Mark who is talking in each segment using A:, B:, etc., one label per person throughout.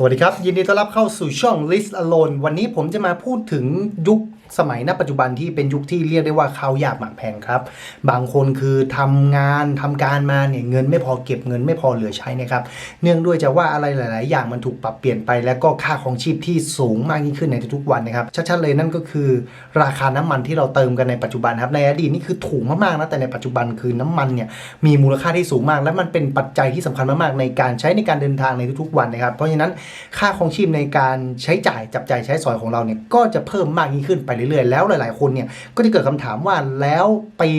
A: สวัสดีครับ ยินดีต้อนรับเข้าสู่ช่อง List Alone วันนี้ผมจะมาพูดถึงยุค สมัยณปัจจุบันที่เป็นยุคที่เรียกได้ว่าเขาวอยากหมากแพงครับ บางคนคือทำงานทำการมาเนี่ยเงินไม่พอเก็บเงินไม่พอเหลือใช้นะครับ เนื่องด้วยจะว่าอะไรหลาย ๆ อย่างมันถูกปรับเปลี่ยนไป แล้วก็ค่าของชีพที่สูงมากยิ่งขึ้นในทุกๆวันนะครับ ชัด ๆ เลยนั่นก็คือ ราคาน้ำมันที่เราเติมกันในปัจจุบันครับ ในอดีตนี่คือถูกมาก ๆ นะแต่ในปัจจุบันคือน้ำมันเนี่ยมีมูลค่าที่สูงมาก และมันเป็นปัจจัยที่สำคัญมาก ๆ ในการใช้ในการเดินทางในทุก ๆ วันนะครับ เพราะฉะนั้นค่าของชีพในการใช้จ่ายจับจ่ายใช้สอยของเราเนี่ยก็จะเพิ่มมากยิ่งขึ้นไปเรื่อยๆ แล้วหลายๆ คนเนี่ยก็จะเกิดคำถามว่าแล้วปี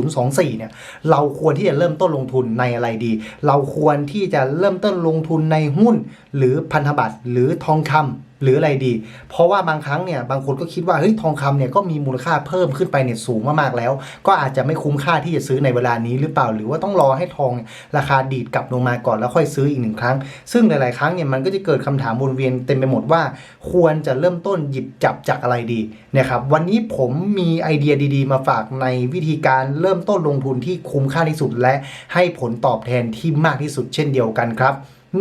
A: 2024 เนี่ยเราควรที่จะเริ่มต้นลงทุนในอะไรดี เราควรที่จะเริ่มต้นลงทุนในหุ้น หรือพันธบัตรหรือทองคำ หรืออะไรดี เพราะว่าบางครั้งเนี่ยบางคนก็คิดว่าเฮ้ยทองคำเนี่ยก็มีมูลค่าเพิ่มขึ้นไปเนี่ยสูงมากๆแล้ว ก็อาจจะไม่คุ้มค่าที่จะซื้อในเวลานี้หรือเปล่า หรือว่าต้องรอให้ทองราคาดีดกลับลงมาก่อนแล้วค่อยซื้ออีกหนึ่งครั้ง ซึ่งหลายๆครั้งเนี่ยมันก็จะเกิดคำถามวนเวียนเต็มไปหมดว่า ควรจะเริ่มต้นหยิบจับจากอะไรดีนะครับวันนี้ผมมีไอเดียดีๆ มาฝากในวิธีการเริ่มต้นลงทุนที่คุ้มค่าที่สุดและให้ผลตอบแทนที่มากที่สุดเช่นเดียวกันครับ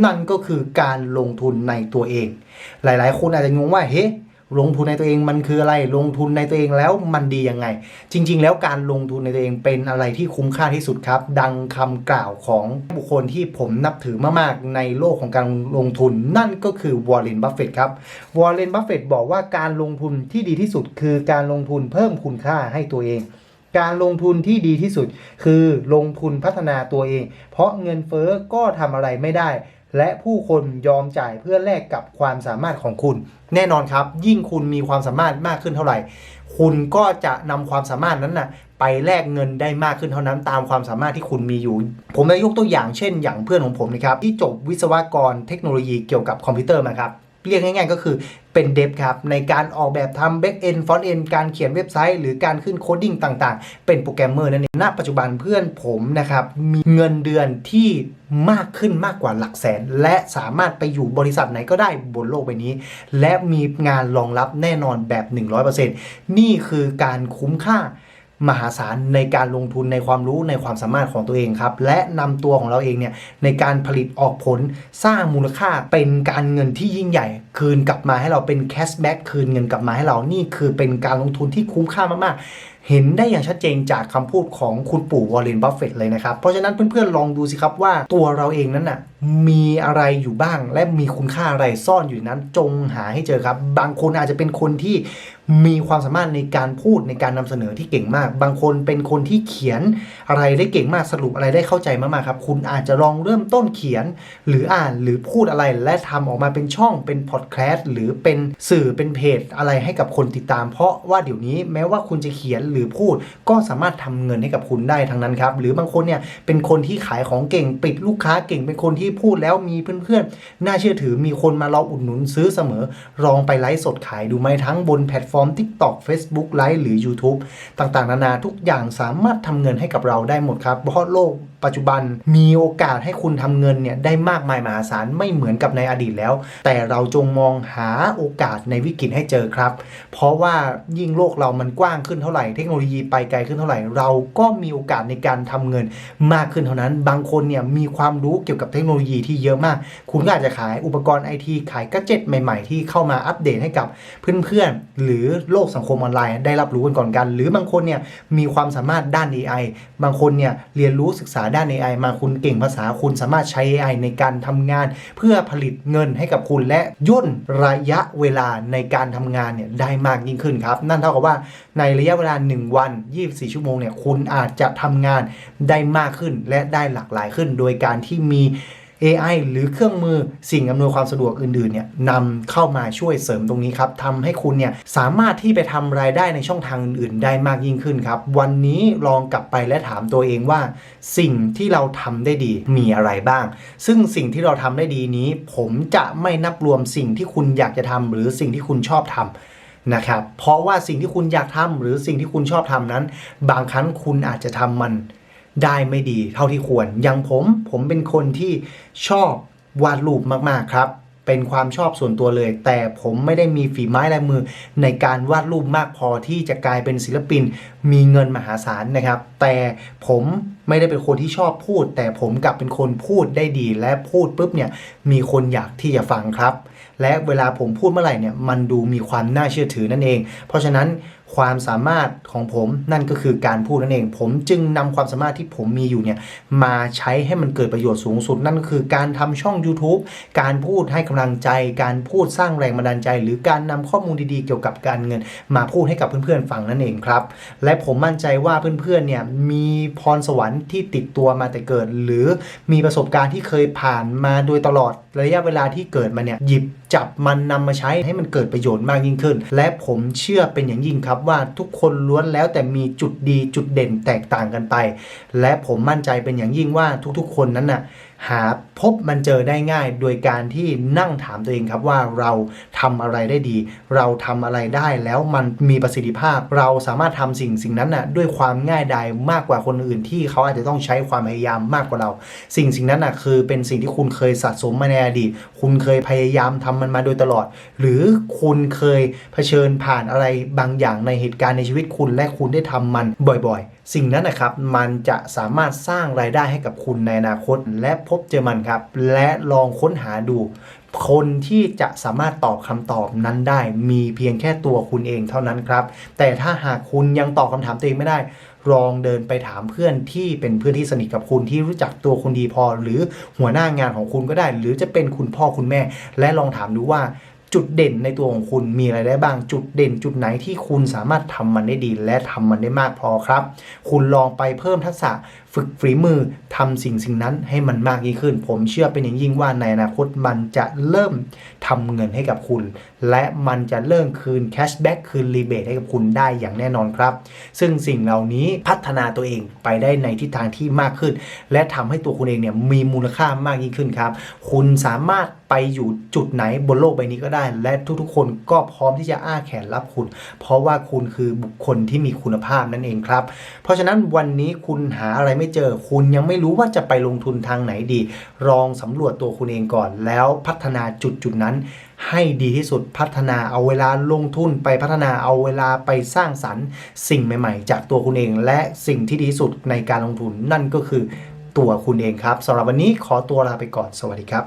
A: นั่นก็คือการลงทุนในตัวเอง หลายๆ คนอาจจะงงว่าเฮ้ลงทุนในตัวเองมันคืออะไร ลงทุนในตัวเองแล้วมันดียังไง จริง ๆ แล้วการลงทุนในตัวเองเป็นอะไรที่คุ้มค่าที่สุดครับ ดังคำกล่าวของบุคคลที่ผมนับถือมากๆ ในโลกของการลงทุนนั่นก็คือวอร์เรนบัฟเฟตครับ วอร์เรนบัฟเฟตบอกว่าการลงทุนที่ดีที่สุด คือการลงทุนเพิ่มคุณค่าให้ตัวเอง การลงทุนที่ดีที่สุด คือลงทุนพัฒนาตัวเอง เพราะเงินเฟ้อก็ทำอะไรไม่ได้ และผู้คนยอมจ่ายเพื่อแลกกับความสามารถของคุณ แน่นอนครับ ยิ่งคุณมีความสามารถมากขึ้นเท่าไหร่ คุณก็จะนำความสามารถนั้นนะไปแลกเงินได้มากขึ้นเท่านั้นตามความสามารถที่คุณมีอยู่ ผมจะยกตัวอย่างเช่น อย่างเพื่อนของผมนะครับที่จบวิศวกรเทคโนโลยีเกี่ยวกับคอมพิวเตอร์มาครับ เรียกง่ายๆก็คือเป็นเดฟครับ ในการออกแบบทำ back end front end การเขียนเว็บไซต์ หรือการขึ้นโคดดิ้งต่างๆ เป็นโปรแกรมเมอร์นั่นเองณปัจจุบันเพื่อนผมนะครับ มีเงินเดือนที่มากขึ้นมากกว่าหลักแสน และสามารถไปอยู่บริษัทไหนก็ได้บนโลกใบนี้ และมีงานรองรับแน่นอนแบบ 100%นี่คือการคุ้มค่า มหาศาลในการลงทุนในความรู้ในความสามารถของตัวเองครับ และนำตัวของเราเองเนี่ยในการผลิตออกผลสร้างมูลค่าเป็นการเงินที่ยิ่งใหญ่ คืนกลับมาให้เราเป็นแคชแบ็กคืนเงินกลับมาให้เรานี่คือเป็นการลงทุนที่คุ้มค่ามากๆ เห็นได้อย่างชัดเจนจากคำพูดของคุณปู่วอร์เรนบัฟเฟตเลยนะครับ เพราะฉะนั้นเพื่อนๆลองดูสิครับว่าตัวเราเองนั้นน่ะมีอะไรอยู่บ้าง และมีคุณค่าอะไรซ่อนอยู่นั้นจงหาให้เจอครับ บางคนอาจจะเป็นคนที่มีความสามารถในการพูดในการนำเสนอที่เก่งมาก บางคนเป็นคนที่เขียนอะไรได้เก่งมากสรุปอะไรได้เข้าใจมากๆครับ คุณอาจจะลองเริ่มต้นเขียน หรืออ่านหรือพูดอะไรและทำออกมาเป็นช่องเป็นพอดแคสต์หรือเป็นสื่อเป็นเพจอะไรให้กับคนติดตาม เพราะว่าเดี๋ยวนี้แม้ว่าคุณจะเขียนหรือพูด ก็สามารถทำเงินให้กับคุณได้ทั้งนั้นครับ หรือบางคนเนี่ยเป็นคนที่ขายของเก่งปิดลูกค้าเก่งเป็นคนที่พูดแล้วมีเพื่อนๆ น่าเชื่อถือมีคนมารออุดหนุนซื้อเสมอ ลองไปไลฟ์สดขายดูไหมทั้งบนแพลตฟอร์ม TikTok Facebook ไลฟ์หรือ YouTube ต่างๆ นานาทุกอย่างสามารถทำเงินให้กับเราได้หมดครับเพราะโลกปัจจุบันมีโอกาสให้คุณทำเงินเนี่ยได้มากมายมหาศาลไม่เหมือนกับในอดีตแล้ว แต่เราจงมองหาโอกาสในวิกฤตให้เจอครับ เพราะว่ายิ่งโลกเรามันกว้างขึ้นเท่าไหร่เทคโนโลยีไปไกลขึ้นเท่าไหร่ เราก็มีโอกาสในการทำเงินมากขึ้นเท่านั้น บางคนเนี่ยมีความรู้เกี่ยวกับเทคโนโลยีที่เยอะมาก คุณก็อาจจะขายอุปกรณ์ไอทีขายกัจเจ็ตใหม่ ๆ ที่เข้ามาอัปเดตให้กับเพื่อนๆหรือโลกสังคมออนไลน์ได้รับรู้กันก่อนกัน หรือบางคนเนี่ยมีความสามารถด้าน AI บางคนเนี่ยเรียนรู้ศึกษาด้าน AI มาคุณเก่งภาษาคุณสามารถใช้ AI ในการทำงาน เพื่อผลิตเงินให้กับคุณและย่นระยะเวลาในการทำงานเนี่ยได้มากยิ่งขึ้นครับ นั่นเท่ากับว่าในระยะเวลา 1 วัน 24 ชั่วโมงเนี่ยคุณอาจจะทำงานได้มากขึ้นและได้หลากหลายขึ้น โดยการที่มี AI หรือเครื่องมือสิ่งอำนวยความสะดวกอื่นๆเนี่ยนำเข้ามาช่วยเสริมตรงนี้ครับทำให้คุณเนี่ยสามารถที่ไปทำรายได้ในช่องทางอื่นๆ ได้มากยิ่งขึ้นครับ วันนี้ลองกลับไปและถามตัวเองว่า สิ่งที่เราทำได้ดีมีอะไรบ้าง ซึ่งสิ่งที่เราทำได้ดีนี้ ผมจะไม่นับรวมสิ่งที่คุณอยากจะทำหรือสิ่งที่คุณชอบทำนะครับ เพราะว่าสิ่งที่คุณอยากทำหรือสิ่งที่คุณชอบทำนั้น บางครั้งคุณอาจจะทำมัน ได้ไม่ดีเท่าที่ควร อย่างผมผมเป็นคนที่ชอบวาดรูปมากๆครับ เป็นความชอบส่วนตัวเลย แต่ผมไม่ได้มีฝีไม้ลายมือในการวาดรูปมากพอที่จะกลายเป็นศิลปิน มีเงินมหาศาลนะครับ แต่ผมไม่ได้เป็นคนที่ชอบพูด แต่ผมกลับเป็นคนพูดได้ดี และพูดปุ๊บเนี่ยมีคนอยากที่จะฟังครับ และเวลาผมพูดเมื่อไหร่เนี่ยมันดูมีความน่าเชื่อถือนั่นเอง เพราะฉะนั้น ความสามารถของผมนั่นก็คือการพูดนั่นเอง ผมจึงนำความสามารถที่ผมมีอยู่เนี่ยมาใช้ให้มันเกิดประโยชน์สูงสุด นั่นก็คือการทำช่อง YouTube การพูดให้กำลังใจ การพูดสร้างแรงบันดาลใจ หรือการนำข้อมูลดีๆเกี่ยวกับการเงิน มาพูดให้กับเพื่อนๆฟังนั่นเองครับ และผมมั่นใจว่าเพื่อนๆเนี่ยมีพรสวรรค์ที่ติดตัวมาแต่เกิด หรือมีประสบการณ์ที่เคยผ่านมาโดยตลอดระยะเวลาที่เกิดมาเนี่ยหยิบจับมันนำมาใช้ให้มันเกิดประโยชน์มากยิ่งขึ้น และผมเชื่อเป็นอย่างยิ่งครับว่าทุกคนล้วนแล้วแต่มีจุดดีจุดเด่นแตกต่างกันไป และผมมั่นใจเป็นอย่างยิ่งว่าทุกๆ คนนั้นน่ะ หาพบมันเจอได้ง่าย โดยการที่นั่งถามตัวเองครับว่าเราทำอะไรได้ดี เราทำอะไรได้แล้วมันมีประสิทธิภาพ เราสามารถทำสิ่งสิ่งนั้นน่ะด้วยความง่ายดายมากกว่าคนอื่นที่เขาอาจจะต้องใช้ความพยายามมากกว่าเรา สิ่งสิ่งนั้นน่ะคือเป็นสิ่งที่คุณเคยสะสมมาในอดีตคุณเคยพยายามทำมันมาโดยตลอด หรือคุณเคยเผชิญผ่านอะไรบางอย่างในเหตุการณ์ในชีวิตคุณและคุณได้ทำมันบ่อยๆ สิ่งนั้นนะครับมันจะสามารถสร้างรายได้ให้กับคุณในอนาคต และพบเจอมันครับ และลองค้นหาดู คนที่จะสามารถตอบคำตอบนั้นได้ มีเพียงแค่ตัวคุณเองเท่านั้นครับ แต่ถ้าหากคุณยังตอบคำถามตัวเองไม่ได้ลองเดินไปถามเพื่อนที่เป็นเพื่อนที่สนิทกับคุณที่รู้จักตัวคุณดีพอ หรือหัวหน้างานของคุณก็ได้ หรือจะเป็นคุณพ่อคุณแม่ และลองถามดูว่า จุดเด่นในตัวของคุณมีอะไรได้บ้าง จุดเด่นจุดไหนที่คุณสามารถทำมันได้ดี และทำมันได้มากพอครับ คุณลองไปเพิ่มทักษะฝึกฝีมือทำสิ่งสิ่งนั้นให้มันมากยิ่งขึ้น ผมเชื่อเป็นอย่างยิ่งว่าในอนาคตมันจะเริ่มทำเงินให้กับคุณและมันจะเริ่มคืนแคชแบ็กคืนรีเบทให้กับคุณได้อย่างแน่นอนครับ ซึ่งสิ่งเหล่านี้พัฒนาตัวเองไปได้ในทิศทางที่มากขึ้น และทำให้ตัวคุณเองเนี่ยมีมูลค่ามากยิ่งขึ้นครับ คุณสามารถไปอยู่จุดไหนบนโลกใบนี้ก็ได้ และทุกๆ คนก็พร้อมที่จะอ้าแขนรับคุณ เพราะว่าคุณคือบุคคลที่มีคุณภาพนั่นเองครับ เพราะฉะนั้นวันนี้คุณหาอะไรไม่เจอ คุณยังไม่รู้ว่าจะไปลงทุนทางไหนดีลองสำรวจตัวคุณเองก่อน แล้วพัฒนาจุดจุดๆนั้นให้ดีที่สุดพัฒนาเอาเวลาลงทุนไปพัฒนาเอาเวลาไปสร้างสรรค์ สิ่งใหม่ ๆ จากตัวคุณเอง และสิ่งที่ดีที่สุดในการลงทุนนั่นก็คือตัวคุณเองครับสำหรับวันนี้ขอตัวลาไปก่อนสวัสดีครับ